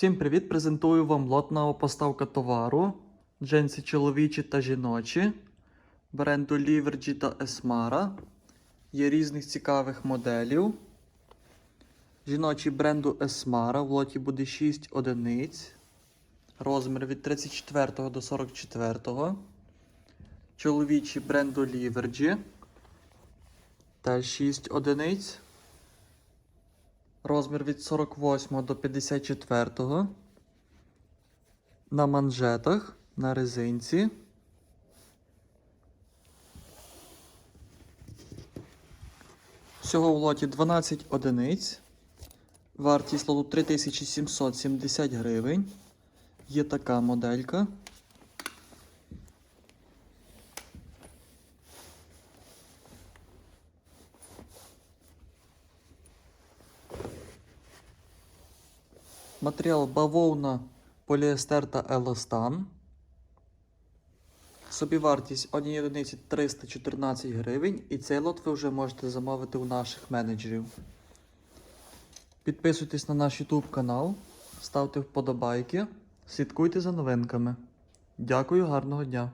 Всім привіт! Презентую вам лотна поставка товару. Джинси чоловічі та жіночі. Бренду Livergy та Esmara. Є різних цікавих моделів. Жіночий бренду Esmara. В лоті буде 6 одиниць. Розмір від 34 до 44. Чоловічий бренду Livergy. Теж 6 одиниць. Розмір від 48 до 54. На манжетах, на резинці. Всього в лоті 12 одиниць. Вартість лоту 3770 гривень. Є така моделька. Матеріал бавовна, поліестер та еластан. Собівартість однієї одиниці 314 гривень. І цей лот ви вже можете замовити у наших менеджерів. Підписуйтесь на наш YouTube канал, ставте вподобайки, слідкуйте за новинками. Дякую, гарного дня!